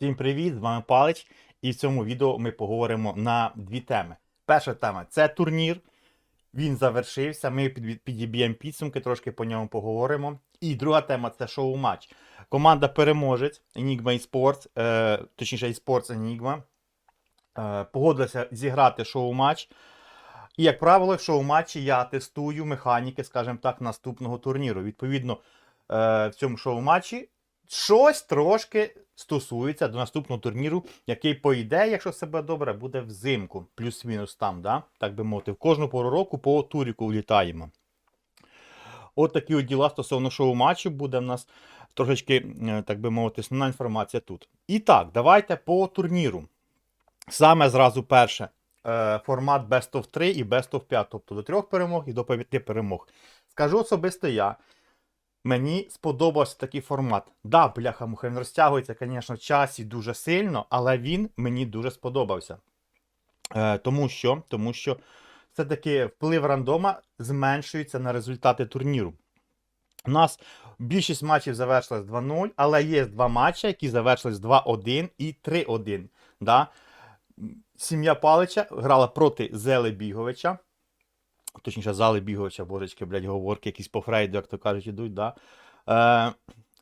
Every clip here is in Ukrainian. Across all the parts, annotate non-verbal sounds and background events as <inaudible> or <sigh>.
Всім привіт! З вами Палич. І в цьому відео ми поговоримо на дві теми. Перша тема це турнір. Він завершився. Ми підіб'ємо підсумки, трошки по ньому поговоримо. І друга тема це шоу-матч. Команда переможець Enigma eSports, е, точніше eSports Enigma, е, погодилася зіграти шоу-матч. І, як правило, в шоу-матчі я тестую механіки, скажімо так, наступного турніру. Відповідно, е, в цьому шоу-матчі щось трошки стосується до наступного турніру, який, по ідеї, якщо себе добре, буде взимку, плюс-мінус там, да? так би мовити, в кожну пору року по туріку влітаємо. От такі от діла стосовно шоу-матчу буде в нас трошечки, е, так би мовити, основна інформація тут. І так, давайте по турніру. Саме зразу перше. е, Формат Best of 3 і Best of 5, тобто до трьох перемог і до п'яти перемог. Скажу особисто я, Мені сподобався такий формат. Да, бляха муха, він розтягується, звісно, в часі дуже сильно, але він мені дуже сподобався. Е, тому що, тому що все-таки вплив рандома зменшується на результати турніру. У нас більшість матчів завершилась 2-0, але є два матчі, які завершились 2-1 і 3-1. Да? Сім'я Палича грала проти Зели Біговича. Точніше, зали Біговича, божечки, блядь, говорки якісь по Фрейду, як то кажуть, ідуть, да. Е,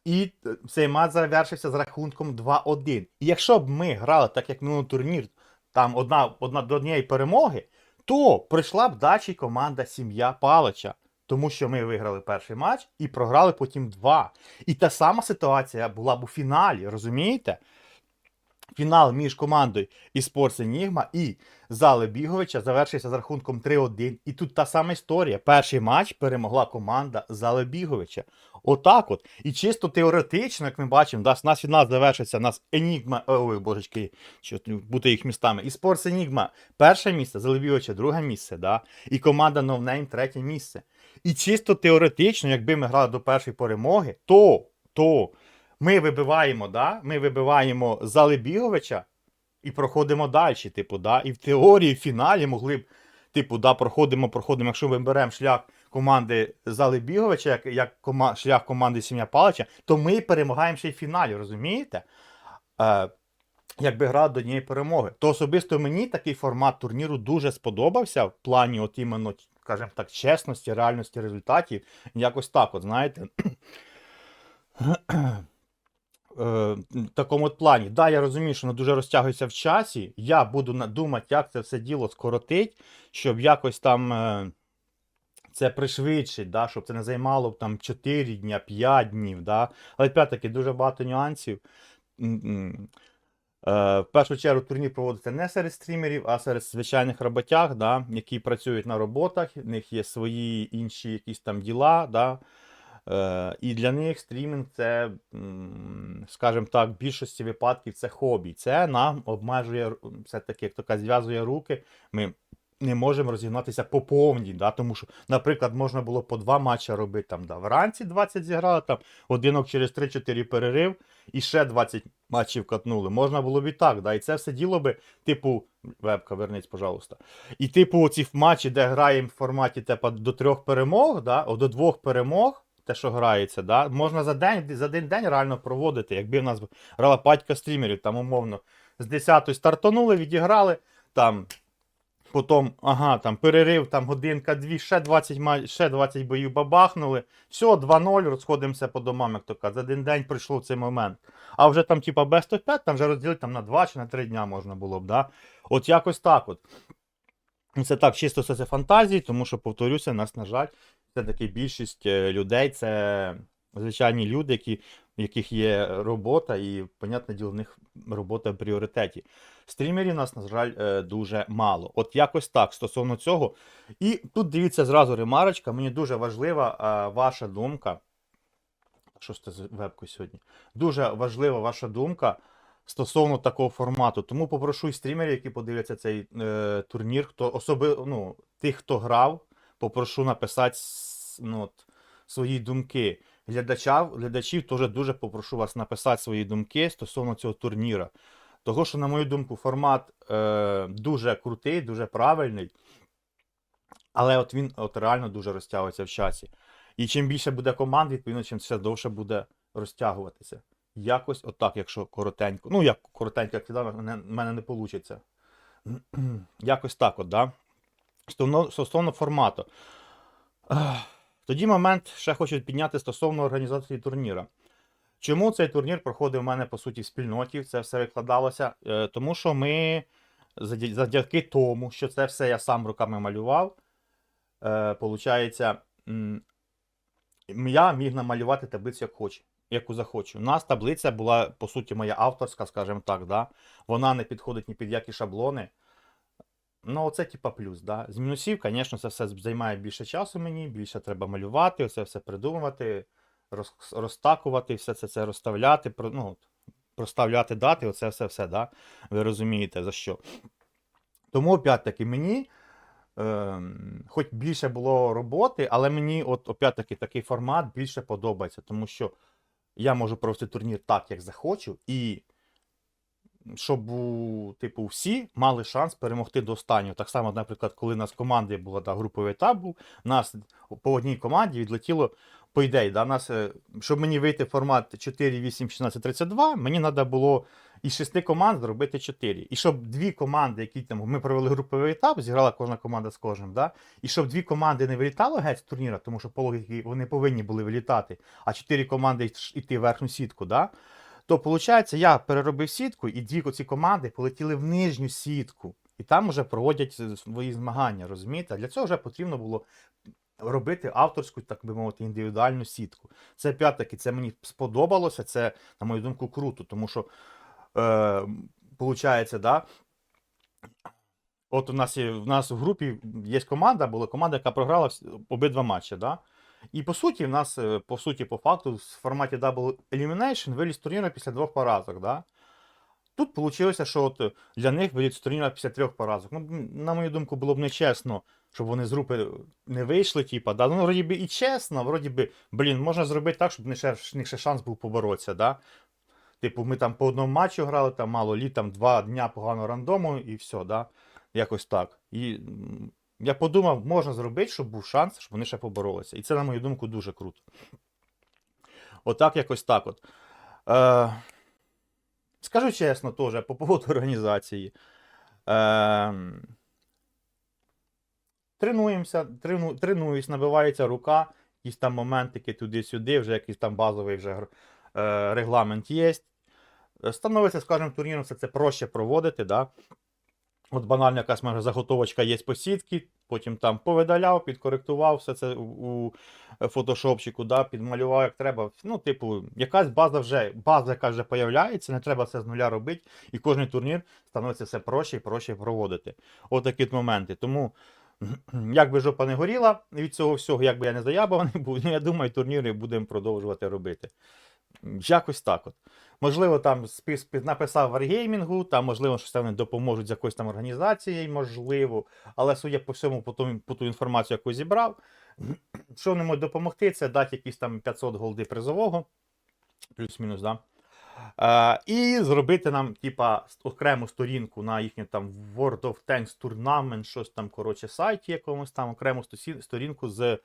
і цей матч завершився з рахунком 2-1. І якщо б ми грали так, як минулий турнір, там одна, одна до однієї перемоги, то прийшла б далі команда сім'я Палича. Тому що ми виграли перший матч і програли потім два. І та сама ситуація була б у фіналі, розумієте? Фінал між командою eSports Enigma і Зали Біговича завершився з рахунком 3-1. І тут та сама історія. Перший матч перемогла команда Зали Біговича. Отак от. І чисто теоретично, як ми бачимо, да, нас фінал завершиться, нас Enigma, ой, божечки, що бути їх містами. eSports Enigma перше місце, Зали Біговича друге місце, да? і команда No Name третє місце. І чисто теоретично, якби ми грали до першої перемоги, то, то ми вибиваємо, да? ми вибиваємо Зали Біговича і проходимо далі. Типу, да? І в теорії, в фіналі могли б, типу, да, проходимо, проходимо, якщо ми беремо шлях команди Зали Біговича, як, як кома, шлях команди Сім'я Палича, то ми перемагаємо ще й в фіналі, розумієте? Е, якби грати до однієї перемоги. То особисто мені такий формат турніру дуже сподобався в плані, от іменно, скажімо так, чесності, реальності результатів. Якось так, от, знаєте. Е, такому от плані. Да, я розумію, що воно дуже розтягується в часі. Я буду думати, як це все діло скоротить, щоб якось там е, це пришвидшить, да, щоб це не займало б там 4 дня, 5 днів. Да. Але опять-таки дуже багато нюансів. Е, В першу чергу турнір проводиться не серед стрімерів, а серед звичайних роботяг, да, які працюють на роботах, в них є свої інші якісь там діла. Да. Е, і для них стрімінг це, скажімо так, в більшості випадків це хобі. Це нам обмежує все-таки, як то кажуть, зв'язує руки. Ми не можемо розігнатися по повній. Да? Тому що, наприклад, можна було по два матчі робити там, да, вранці 20 зіграли, там одинок через 3-4 перерив, і ще 20 матчів катнули. Можна було б і так. Да? І це все діло би, типу, вебка, вернись, пожалуйста. І, типу, ці матчі, де граємо в форматі типу, до трьох перемог, да? о, до двох перемог, те, що грається, да? можна за день, за один день реально проводити. Якби в нас грала патька стрімерів, там умовно з 10 стартанули, відіграли, там, потім, ага, там перерив, там годинка, дві, ще 20, ма- ще 20 боїв бабахнули. Все, 2-0, розходимося по домам, як то кажуть. За один день прийшов цей момент. А вже там, типа, без 5 там вже розділити там, на 2 чи на 3 дня можна було б, да? От якось так от. Це так, чисто це фантазії, тому що, повторюся, нас, на жаль, все-таки більшість е, людей це звичайні люди, які, в яких є робота, і, понятне діло, в них робота в пріоритеті. Стрімерів нас, на жаль, е, дуже мало. От якось так стосовно цього. І тут дивіться зразу ремарочка. Мені дуже важлива е, ваша думка. Що ж це за вебкою сьогодні? Дуже важлива ваша думка стосовно такого формату. Тому попрошу і стрімерів, які подивляться цей е, турнір, хто особи, ну, тих, хто грав, попрошу написати ну, от, свої думки. Глядачів, глядачів теж дуже попрошу вас написати свої думки стосовно цього турніра. Того, що, на мою думку, формат е, дуже крутий, дуже правильний. Але от він от реально дуже розтягується в часі. І чим більше буде команд, відповідно, чим все довше буде розтягуватися. якось отак, якщо коротенько. Ну, як коротенько, як в мене не вийде. Якось так, от, да? Стосовно, формату. Тоді момент ще хочу підняти стосовно організації турніра. Чому цей турнір проходив у мене, по суті, в спільноті, це все викладалося? Е, Тому що ми завдяки тому, що це все я сам руками малював, е, получається, я міг намалювати таблицю як хочу, яку захочу. У нас таблиця була, по суті, моя авторська, скажімо так, да? вона не підходить ні під які шаблони. Ну, оце типа плюс, да. З мінусів, звісно, це все займає більше часу мені, більше треба малювати, оце все придумувати, роз, розтакувати, все це, це розставляти, про, ну, проставляти дати, оце все, все, да. Ви розумієте за що. Тому, опять-таки, мені, е, хоч більше було роботи, але мені, от, опять-таки, такий формат більше подобається, тому що я можу провести турнір так, як захочу, і щоб типу, всі мали шанс перемогти до останнього. Так само, наприклад, коли у нас команди була да, груповий етап був, нас по одній команді відлетіло, по ідеї, да, нас, е, щоб мені вийти в формат 4, 8, 16, 32, мені треба було із шести команд зробити 4. І щоб дві команди, які там ми провели груповий етап, зіграла кожна команда з кожним, да? і щоб дві команди не вилітали геть з турніра, тому що по логіки вони повинні були вилітати, а чотири команди йти в верхню сітку. Да? То виходить, я переробив сітку, і дві ці команди полетіли в нижню сітку. І там вже проводять е, свої змагання, розумієте? Для цього вже потрібно було робити авторську, так би мовити, індивідуальну сітку. Це опять-таки, це мені сподобалося, це, на мою думку, круто, тому що, е, виходить, да, от у нас є, у нас в групі є команда, була команда, яка програла обидва матчі. Да? І по суті, в нас, е, по суті, по факту, в форматі Double Elimination виліз з турніру після двох поразок. Да? Тут вийшло, що от для них виліз з турніру після трьох поразок. Ну, на мою думку, було б нечесно, щоб вони з групи не вийшли, типа, да? ну, вроді би і чесно, вроді би, блін, можна зробити так, щоб в них ще, шанс був поборотися. Да? Типу, ми там по одному матчу грали, там мало літ, там два дня поганого рандому і все, да? якось так. І я подумав, можна зробити, щоб був шанс, щоб вони ще поборолися. І це, на мою думку, дуже круто. Отак, якось так от. Е, скажу чесно, теж, по поводу організації. Е, тренуємося, трену, тренуюсь, набивається рука, якісь там моментики туди-сюди, вже якийсь там базовий вже е, регламент є. Становиться, скажімо, турніром все це проще проводити. Да? От банальна якась може заготовочка є по сітки, потім там повидаляв, підкоректував все це у, фотошопчику, да, підмалював як треба. Ну, типу, якась база вже, база, яка вже появляється, не треба все з нуля робити, і кожен турнір становиться все проще і проще проводити. От моменти. Тому, <clears throat> як би жопа не горіла від цього всього, як би я не заябаний <laughs> був, ну, я думаю, турніри будемо продовжувати робити. Якось так от. Можливо, там спис написав варгеймінгу, там, можливо, щось там допоможуть з якоюсь там організацією, можливо. Але судя по всьому, по, ту, по ту інформацію, яку зібрав, <clears throat> що вони можуть допомогти, це дати якісь там 500 голди призового, плюс-мінус, да? Е, і зробити нам, типа, окрему сторінку на їхню там World of Tanks Tournament, щось там, коротше, сайті якомусь там, окрему сторінку з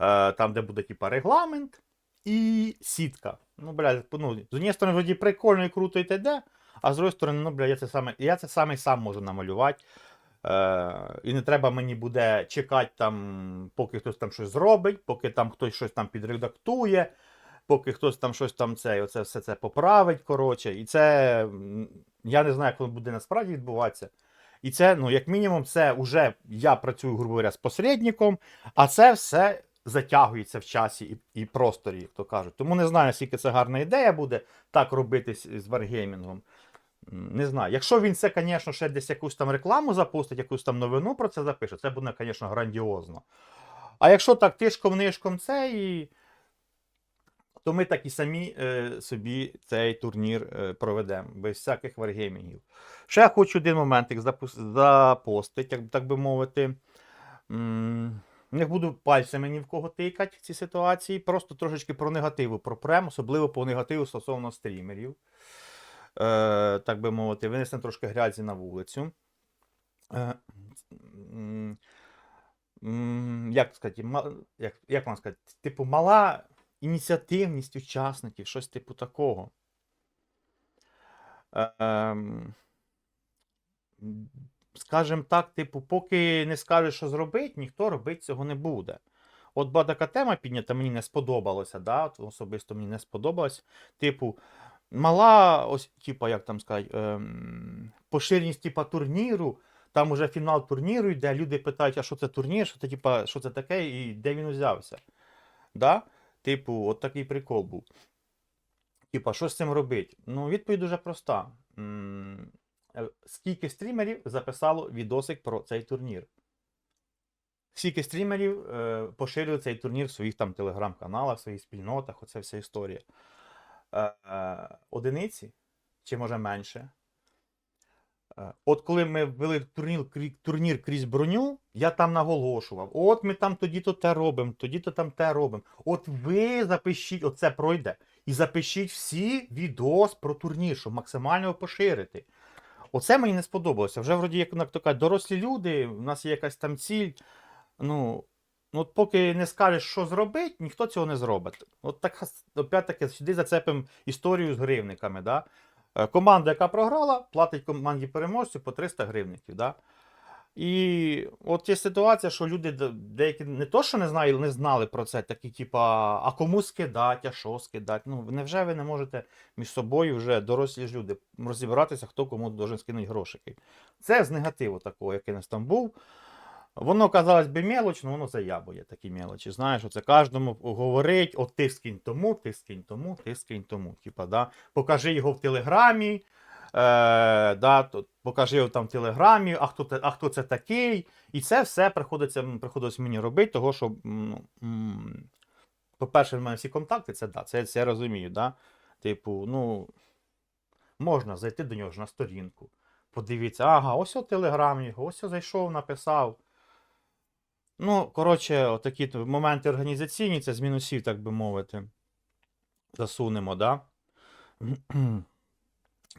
е, там, де буде, типа, регламент і сітка. Ну, бля, ну, з однієї сторони, вроді прикольно і круто і т.д., а з іншої сторони, ну, бля, я це саме, я це саме сам можу намалювати. Е, і не треба мені буде чекати там, поки хтось там щось зробить, поки там хтось щось там підредактує, поки хтось там щось там це, оце все це поправить. Коротше. І це я не знаю, як воно буде насправді відбуватися. І це, ну, як мінімум, це вже я працюю, грубо говоря, з посередником, а це все затягується в часі і, і просторі, як то кажуть. Тому не знаю, наскільки це гарна ідея буде так робити з, варгеймінгом. Не знаю. Якщо він це, звісно, ще десь якусь там рекламу запустить, якусь там новину про це запише, це буде, звісно, грандіозно. А якщо так тишком-нишком це і. То ми так і самі е, собі цей турнір е, проведемо, без всяких варгеймінгів. Ще я хочу один моментик запус- запостити, як так би мовити. М, Не буду пальцями ні в кого тикати в цій ситуації, просто трошечки про негативу пропрем, особливо по негативу стосовно стрімерів. Е, так би мовити, винесемо трошки грязі на вулицю. Е, як сказати, як, як вам сказати, типу, мала ініціативність учасників, щось типу такого. е, скажімо так, типу, поки не скажеш, що зробити, ніхто робити цього не буде. От була така тема піднята, мені не сподобалося, да? от особисто мені не сподобалось. Типу, мала, ось, типу, як там сказати, ем, поширеність типу, турніру. Там уже фінал турніру йде, люди питають, а що це турнір, що це, типа, що це таке, і де він узявся. Да? Типу, от такий прикол був. Типа, що з цим робити? Ну, відповідь дуже проста. Е, Скільки стрімерів записало відосик про цей турнір? Скільки стрімерів е, поширює цей турнір в своїх там телеграм-каналах, в своїх спільнотах, оце вся історія. Е, е, одиниці, чи може менше. Е, От коли ми ввели турнір, турнір крізь броню, я там наголошував: от ми там тоді-то те робимо, тоді-то там те робимо. От ви запишіть, оце пройде. І запишіть всі відос про турнір, щоб максимально поширити. Оце мені не сподобалося. Вже вроді, як то кажуть, дорослі люди, у нас є якась там ціль. Ну, ну от поки не скажеш, що зробити, ніхто цього не зробить. От так, опять-таки, сюди зацепимо історію з гривниками. Да? Е, Команда, яка програла, платить команді переможцю по 300 гривників. Да? І от є ситуація, що люди деякі не то, що не знали, не знали про це, такі, типа, а кому скидати, а що скидати. Ну, невже ви не можете між собою вже дорослі ж люди розібратися, хто кому должен скинути грошики. Це з негативу такого, який нас там був. Воно, казалось би, мелоч, але воно заябує такі мелочі. Знаєш, оце кожному говорить, от ти скинь тому, ти скинь тому, ти скинь тому. Типа, да? Покажи його в телеграмі, е, да, то, покажи там в телеграмі, а хто, а хто це такий. І це все приходиться, приходилось мені робити, того, що, м, по-перше, в мене всі контакти, це да, це, це я розумію. Да? Типу, ну, можна зайти до нього ж на сторінку. Подивіться, ага, ось о телеграм його, ось зайшов, написав. Ну, коротше, отакі моменти організаційні, це з мінусів, так би мовити. Засунемо, да? <clears throat>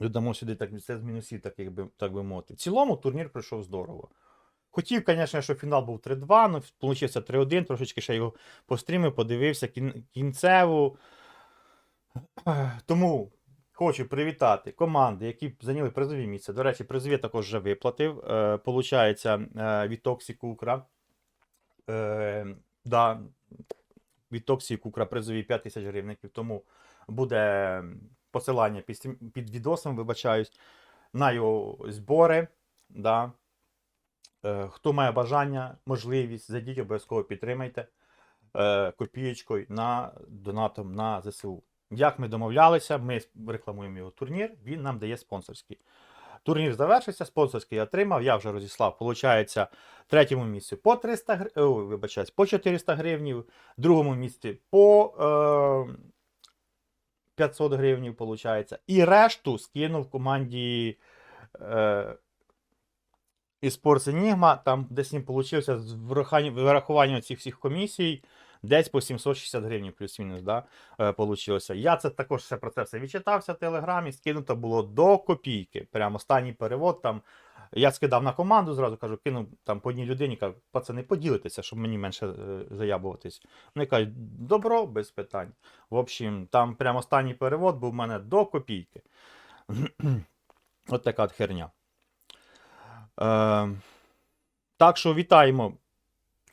Додамо сюди так, це з мінусів, так, якби, так би мовити. В цілому турнір пройшов здорово. Хотів, звісно, щоб фінал був 3-2, але вийшло 3-1, трошечки ще його пострімив, подивився кін- кінцеву. <clears throat> Тому хочу привітати команди, які зайняли призові місця. До речі, призові також вже виплатив. Е, Получається е, від Toxic Кукра. Е, да, від Toxic Кукра призові 5 тисяч гривників. Тому буде посилання під, під відосом, вибачаюсь, на його збори. Да. Е, Хто має бажання, можливість, зайдіть, обов'язково підтримайте е, копієчкою на донатом на ЗСУ. Як ми домовлялися, ми рекламуємо його турнір, він нам дає спонсорський. Турнір завершився, спонсорський я отримав, я вже розіслав. Получається, третьому місці по 300 гр... Ой, вибачаюсь, по 400 гривнів, другому місці по е... 500 гривнів, получається. І решту скинув команді е... і Sports Enigma, там десь їм вийшло з вирахуванням цих всіх комісій, десь по 760 гривень плюс-мінус, да, е. Я це також все про це все відчитався в Телеграмі, скинуто було до копійки. Прямо останній перевод там. Я скидав на команду, зразу кажу, кинув там по одній людині, кажу, пацани, поділитися, щоб мені менше е, заябуватись. Вони кажуть, добро, без питань. В общем, там прямо останній перевод був в мене до копійки. <clears throat> От така херня. Е, так що вітаємо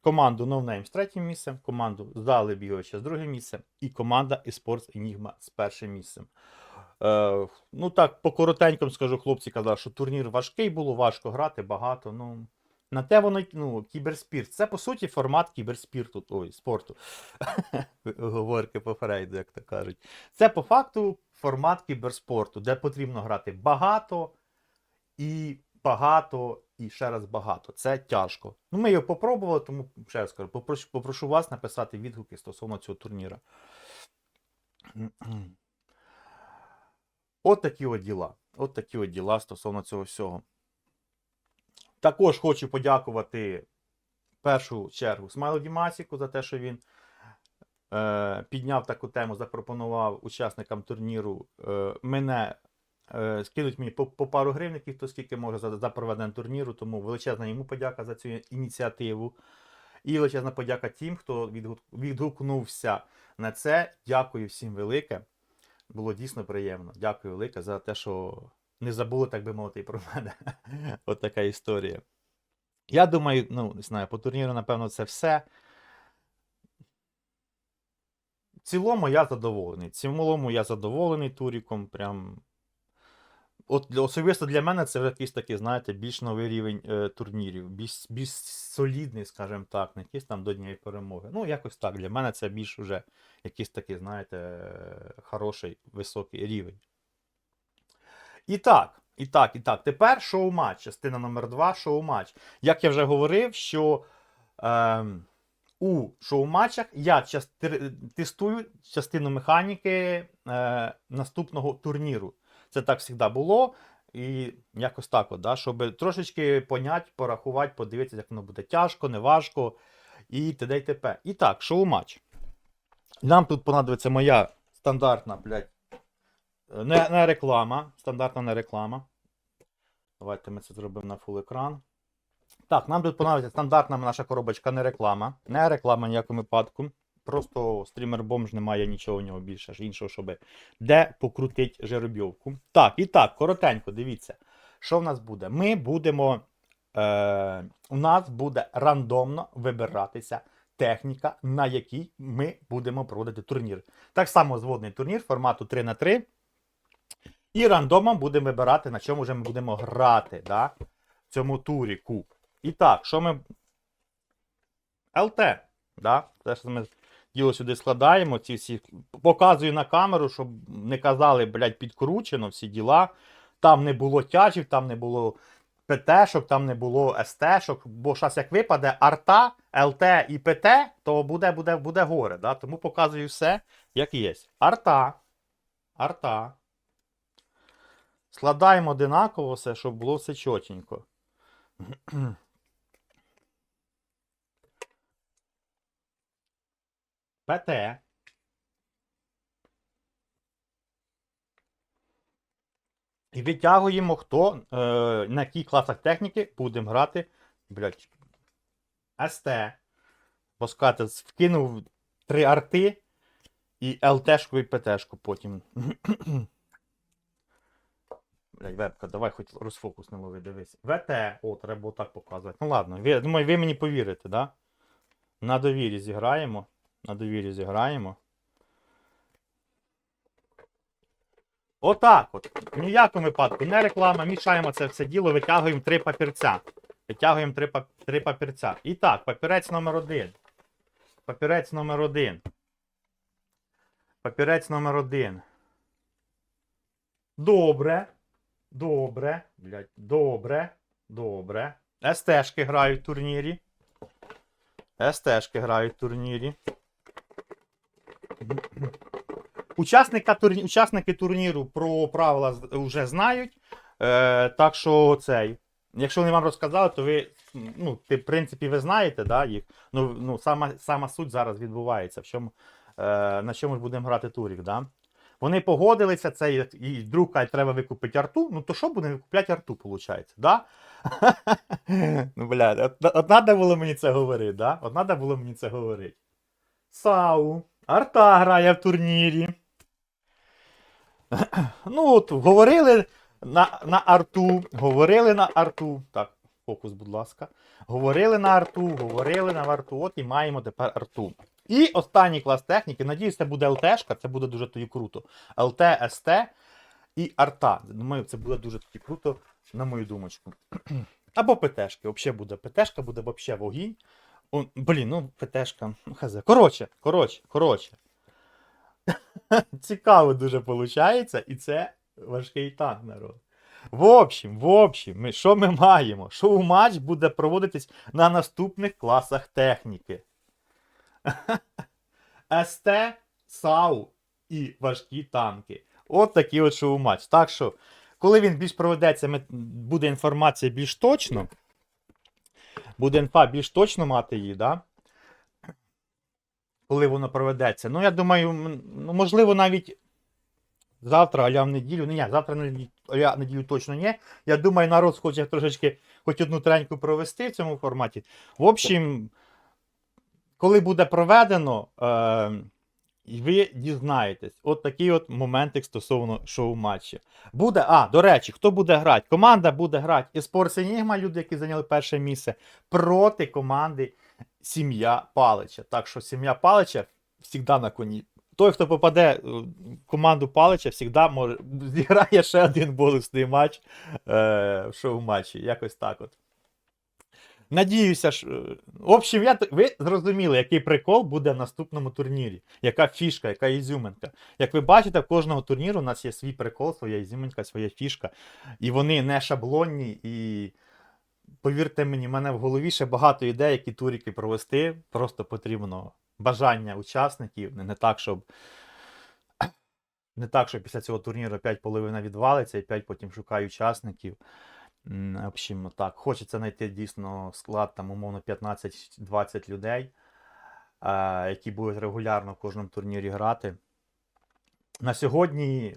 команду No з третім місцем, команду Зали Біговича з другим місцем і команда eSports Enigma з першим місцем. Е, ну так, по коротенькому скажу, хлопці казали, що турнір важкий було, важко грати, багато. Ну, на те воно ну, кіберспірт. Це по суті формат кіберспірту, ой, спорту. <laughs> Говорки по Фрейду, як то кажуть. Це по факту формат кіберспорту, де потрібно грати багато і багато, і ще раз багато. Це тяжко. Ну, ми його попробували, тому ще раз кажу, попрошу, попрошу вас написати відгуки стосовно цього турніра. От такі от діла. От такі от діла стосовно цього всього. Також хочу подякувати в першу чергу Смайлу Дімасіку за те, що він е, підняв таку тему, запропонував учасникам турніру е, мене е, скинуть мені по, по пару гривників, хто скільки може за, за проведення турніру, тому величезна йому подяка за цю ініціативу. І величезна подяка тим, хто відгукнувся на це. Дякую всім велике. Було дійсно приємно. Дякую велике за те, що не забули, так би мовити, і про мене. <laughs> От така історія. Я думаю, ну, не знаю, по турніру, напевно, це все. В цілому я задоволений. В цілому я задоволений туріком. Прям. От для- особисто для мене це вже якийсь такий, знаєте, більш новий рівень е, турнірів, більш, більш солідний, скажімо так, не якийсь там до дня перемоги. Ну, якось так. Для мене це більш уже якийсь такий, знаєте, е, хороший, високий рівень. І так, і так, і так. Тепер шоу-матч, частина номер 2 шоу-матч. Як я вже говорив, що ем, у шоу-матчах я тестую частину механіки е, наступного турніру. Це так завжди було. І якось так, от, да, щоб трошечки понять, порахувати, подивитися, як воно буде тяжко, неважко. І т.д. і т.п. І так, шоу-матч. Нам тут понадобиться моя стандартна, блядь, не, не реклама. Стандартна не реклама. Давайте ми це зробимо на фул екран. Так, нам тут понадобиться стандартна наша коробочка не реклама. Не реклама в ніякому випадку. Просто стрімер бомж немає нічого у нього більше ж іншого, щоб де покрутить жеребйовку. Так, і так, коротенько, дивіться. Що в нас буде? Ми будемо. Е, у нас буде рандомно вибиратися техніка, на якій ми будемо проводити турнір. Так само зводний турнір формату 3 на 3 І рандомом будемо вибирати, на чому вже ми будемо грати да, в цьому туріку. І так, що ми. ЛТ. Да? Те, що ми діло сюди складаємо, ці всі. Показую на камеру, щоб не казали, блядь, підкручено всі діла. Там не було тяжів, там не було ПТ-шок, там не було СТ-шок, бо зараз як випаде арта, ЛТ і ПТ, то буде, буде, буде горе. Да? Тому показую все, як є. Арта. Арта. Складаємо одинаково все, щоб було все чотенько. <clears throat> ПТ. І витягуємо, хто е, на яких класах техніки будемо грати. Блять. СТ. Поскати, вкинув три арти і ЛТшку і ПТшку потім. <clears throat> Блять, вебка, давай хоч розфокус не лови, дивись. ВТ, о, треба було так показувати. Ну ладно, ви, думаю, ви мені повірите, да? На довірі зіграємо. На довірі зіграємо. Отак от. В ніякому випадку не реклама, мішаємо це все діло, витягуємо три папірця. Витягуємо три, три папірця. І так, папірець номер один. Папірець номер один. Папірець номер один. Добре. Добре. Блять, добре. Добре. СТшки грають в турнірі. СТшки грають в турнірі. Учасника. Учасники турніру про правила вже знають. Е, так що цей. Якщо вони вам розказали, то ви, ну, ти, в принципі, ви знаєте, да, їх. Ну, ну, сама, сама суть зараз відбувається. В чому, е, на чому ж будемо грати турік, да? Вони погодилися, це і- друг каже, треба викупити арту. Ну то що будемо викупляти арту, виходить, да? <laughs> ну, блядь, от, от було мені це говорити, да? От треба було мені це говорити. Сау, арта грає в турнірі. <clears throat> Ну, от, говорили на, на арту, говорили на арту. Так, фокус, будь ласка. Говорили на арту, говорили на арту, от і маємо тепер арту. І останній клас техніки. Надіюсь, це буде ЛТшка, це буде дуже тоді круто. ЛТ, СТ і арта. Думаю, це буде дуже тоді круто, на мою думочку. <clears throat> Або ПТшки. Взагалі буде ПТшка, буде взагалі вогінь. О, блін, ну ПТшка. ну, хз. Коротше, коротше, коротше. <laughs> Цікаво дуже виходить, і це важкий танк, народ. В общем, в общем, ми, що ми маємо? Шоу-матч буде проводитись на наступних класах техніки. <laughs> СТ, САУ і важкі танки. От такий от шоу-матч. Так що, коли він більш проведеться, буде інформація більш точно. Буде інфа більш точно мати її, да? коли воно проведеться. Ну, я думаю, ну, можливо, навіть завтра, аля в неділю. Ні, завтра аля в неділю точно ні. Я думаю, народ хоче трошечки хоч одну треньку провести в цьому форматі. В общем, коли буде проведено, е, і ви дізнаєтесь. От такий от моментик стосовно шоу-матчів. Буде, а, до речі, хто буде грати? Команда буде грати Esports Enigma, люди, які зайняли перше місце, проти команди Сім'я Палича. Так що сім'я Палича завжди на коні. Той, хто попаде е, в команду Палича, завжди може зіграє ще один бонусний матч е, в шоу-матчі. Якось так от. Надіюся, ж. е, В общем, я, ви зрозуміли, який прикол буде в наступному турнірі. Яка фішка, яка ізюминка. Як ви бачите, в кожного турніру у нас є свій прикол, своя ізюминка, своя фішка. І вони не шаблонні. І повірте мені, в мене в голові ще багато ідей, які туріки провести. Просто потрібно бажання учасників, не, так, щоб. Не так, що після цього турніру 5 половина відвалиться і 5 потім шукаю учасників. В общем, так, хочеться знайти дійсно склад, там, умовно, 15-20 людей, які будуть регулярно в кожному турнірі грати. На сьогодні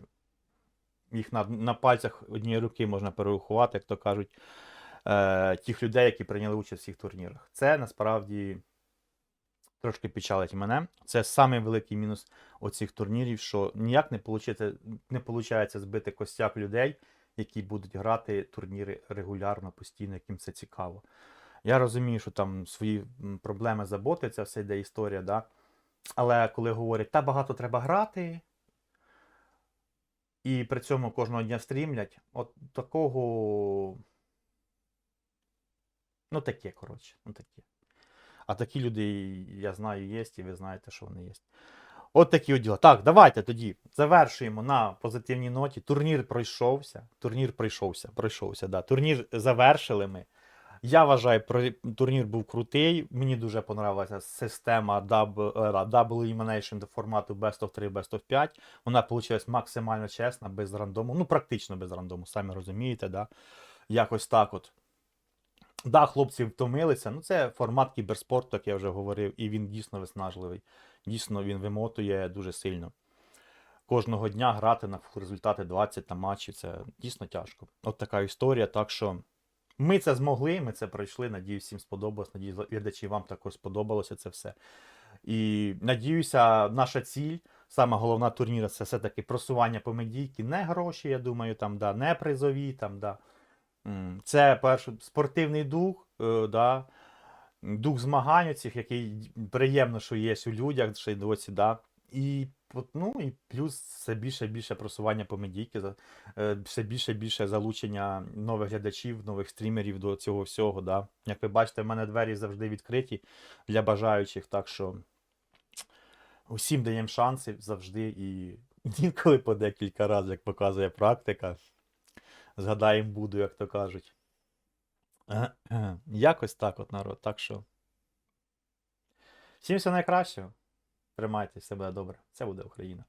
їх на, на пальцях однієї руки можна перерахувати, як то кажуть, е, тих людей, які прийняли участь в цих турнірах. Це насправді трошки печалить мене. Це самий великий мінус оцих турнірів, що ніяк не виходить, не виходить збити костяк людей, які будуть грати турніри регулярно, постійно, яким це цікаво. Я розумію, що там свої проблеми заботи, це все йде історія, да? але коли говорять, та багато треба грати, і при цьому кожного дня стрімлять, от такого. Ну, таке, коротше, ну таке. А такі люди, я знаю, є, і ви знаєте, що вони є. От такі от діла. Так, давайте тоді завершуємо на позитивній ноті. Турнір пройшовся. Турнір пройшовся. Пройшовся, да. Турнір завершили ми. Я вважаю, турнір був крутий. Мені дуже понравилася система даб, е, формату Best of 3, Best of 5. Вона вийшла максимально чесна, без рандому. Ну, практично без рандому, самі розумієте, да? Якось так от. Да, хлопці втомилися. Ну, це формат кіберспорту, як я вже говорив, і він дійсно виснажливий. Дійсно, він вимотує дуже сильно. Кожного дня грати на результати 20 на матчі це дійсно тяжко. От така історія. Так що ми це змогли, ми це пройшли. Надіюсь, всім сподобалось. Надіюсь, глядачі, вам також сподобалося це все. І надіюся, наша ціль, саме головна турніра, це все-таки просування по медійки. Не гроші, я думаю, там, да, не призові, там, да. Це перше, спортивний дух, е, да, дух змагань цих, який приємно, що є у людях, ще й досі, да. І, ну, і плюс все більше більше просування по медійки, е, все більше більше залучення нових глядачів, нових стрімерів до цього всього. Да. Як ви бачите, в мене двері завжди відкриті для бажаючих, так що усім даємо шанси завжди і <laughs> інколи по декілька разів, як показує практика. Згадаємо буду, як то кажуть. <clears throat> Якось так от народ. Так що. Всім все найкращого. Тримайтеся, все добре. Це буде Україна.